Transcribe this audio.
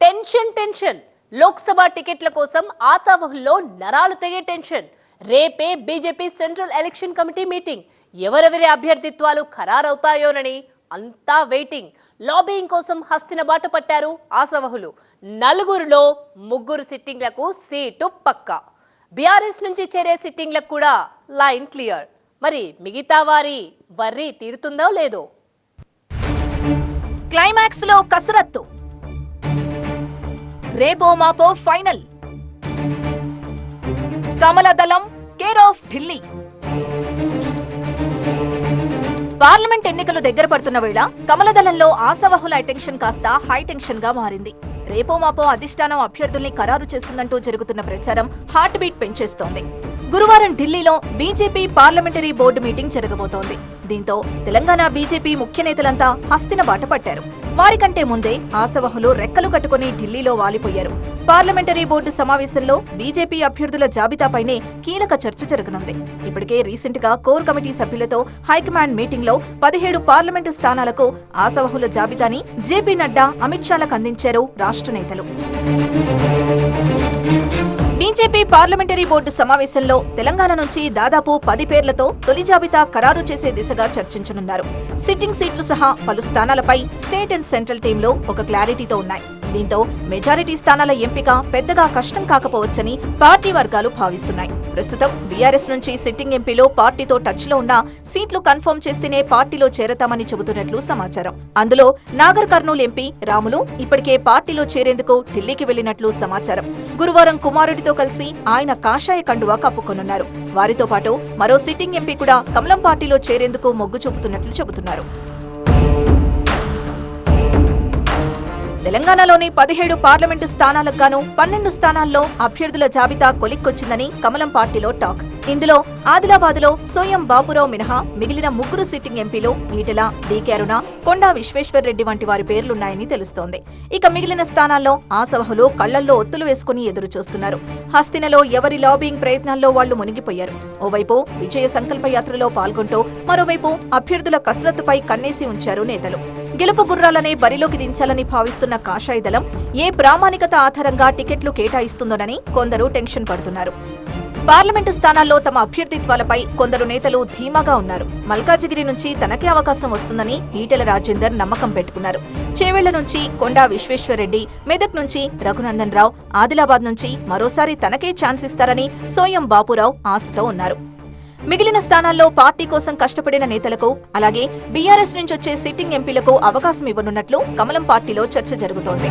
Tension tension. Lok Sabha టికెట్ల కోసం ఆశావహుల్లో నరాలు తెగే టెన్షన్. రేపే BJP central election committee meeting. ఎవరెవరి అభ్యర్థిత్వాలు ఖరారవుతాయోనని అంతా వెయిటింగ్. లాబింగ్ కోసం హస్తిన బాట పట్టారు ఆశావహులు. నలుగురిలో ముగ్గురు సిట్టింగ్లకు సీటు పక్కా. బీఆర్ఎస్ నుంచి చేరే సిట్టింగ్లకు కూడా లైన్ క్లియర్. మరి మిగతా వారి వర్రీ తీరుతుందో లేదో? క్లైమాక్స్లో కసరత్తు. రేపో మాపో ఫైనల్. కమల దళం కేర్ ఆఫ్ ఢిల్లీ. పార్లమెంట్ ఎన్నికలు దగ్గర పడుతున్న వేళ కమలదళంలో ఆశావహుల అటెన్షన్ కాస్త హై టెన్షన్గా మారింది. రేపో మాపో అధిష్టానం అభ్యర్థుల్ని ఖరారు చేస్తుందంటూ జరుగుతున్న ప్రచారం హార్ట్ బీట్ పెంచేస్తోంది. గురువారం ఢిల్లీలో బీజేపీ పార్లమెంటరీ బోర్డు మీటింగ్ జరగబోతోంది. దీంతో తెలంగాణ బీజేపీ ముఖ్య నేతలంతా హస్తిన బాట పట్టారు. వారికంటే ముందే ఆశవహులు రెక్కలు కట్టుకుని ఢిల్లీలో వాలిపోయారు. పార్లమెంటరీ బోర్డు సమావేశంలో బీజేపీ అభ్యర్థుల జాబితాపైనే కీలక చర్చ జరగనుంది. ఇప్పటికే రీసెంట్గా కోర్ కమిటీ సభ్యులతో హైకమాండ్ మీటింగ్లో పదిహేడు పార్లమెంటు స్థానాలకు ఆశవహుల జాబితాని జేపీ నడ్డా అమిత్ షాలకు అందించారు రాష్ట్ర నేతలు. బీజేపీ పార్లమెంటరీ బోర్డు సమావేశంలో తెలంగాణ నుంచి దాదాపు పది పేర్లతో తొలి జాబితా ఖరారు చేసే దిశగా చర్చించనున్నారు. సిట్టింగ్ సీట్లు సహా పలు స్థానాలపై స్టేట్ అండ్ సెంట్రల్ టీంలో ఒక క్లారిటీతో ఉన్నాయి. దీంతో మెజారిటీ స్థానాల ఎంపిక పెద్దగా కష్టం కాకపోవచ్చని పార్టీ వర్గాలు భావిస్తున్నాయి. ప్రస్తుతం బీఆర్ఎస్ నుంచి సిట్టింగ్ ఎంపీలో పార్టీతో టచ్లో ఉన్న సీట్లు కన్ఫర్మ్ చేస్తేనే పార్టీలో చేరతామని చెబుతున్నట్లు సమాచారం. అందులో నాగర్ కర్నూలు ఎంపీ రాములు ఇప్పటికే పార్టీలో చేరేందుకు ఢిల్లీకి వెళ్ళినట్లు సమాచారం. గురువారం కుమారుడితో కలిసి ఆయన కాషాయ కండువా కప్పుకొనున్నారు. వారితో పాటు మరో సిట్టింగ్ ఎంపీ కూడా కమలం పార్టీలో చేరేందుకు మొగ్గు చూపుతున్నట్లు చెబుతున్నారు. తెలంగాణలోని పదిహేడు పార్లమెంటు స్థానాలకు గాను పన్నెండు స్థానాల్లో అభ్యర్థుల జాబితా కొలిక్కొచ్చిందని కమలం పార్టీలో టాక్. ఇందులో ఆదిలాబాద్లో సోయం బాబురావు మినహా మిగిలిన ముగ్గురు సిట్టింగ్ ఎంపీలు ఈటెల డీకే అరుణ కొండా విశ్వేశ్వర్ రెడ్డి వంటి వారి పేర్లున్నాయని తెలుస్తోంది. ఇక మిగిలిన స్థానాల్లో ఆసవహులు కళ్ళల్లో ఒత్తులు వేసుకుని ఎదురు చూస్తున్నారు హస్తినలో ఎవరి లాబింగ్ ప్రయత్నాల్లో వాళ్ళు మునిగిపోయారు. ఓవైపు విజయ సంకల్ప యాత్రలో పాల్గొంటూ మరోవైపు అభ్యర్థుల కసరత్తుపై కన్నేసి ఉంచారు నేతలు. గెలుపు గుర్రాలనే బరిలోకి దించాలని భావిస్తున్న కాషాయ దళం ఏ ప్రామాణికత ఆధారంగా టికెట్లు కేటాయిస్తుందోనని కొందరు టెన్షన్ పడుతున్నారు. పార్లమెంటు స్థానాల్లో తమ అభ్యర్థిత్వాలపై కొందరు నేతలు ధీమాగా ఉన్నారు. మల్కాజిగిరి నుంచి తనకే అవకాశం వస్తుందని ఈటెల రాజేందర్ నమ్మకం పెట్టుకున్నారు. చేవెళ్ళ నుంచి కొండా విశ్వేశ్వరరెడ్డి మెదక్ నుంచి రఘునందన్ రావు ఆదిలాబాద్ నుంచి మరోసారి తనకే ఛాన్స్ ఇస్తారని సోయం బాపురావు ఆశతో ఉన్నారు. మిగిలిన స్థానాల్లో పార్టీ కోసం కష్టపడిన నేతలకు అలాగే బీఆర్ఎస్ నుంచి వచ్చే సిట్టింగ్ ఎంపీలకు అవకాశం ఇవ్వనున్నట్లు కమలం పార్టీలో చర్చ జరుగుతోంది.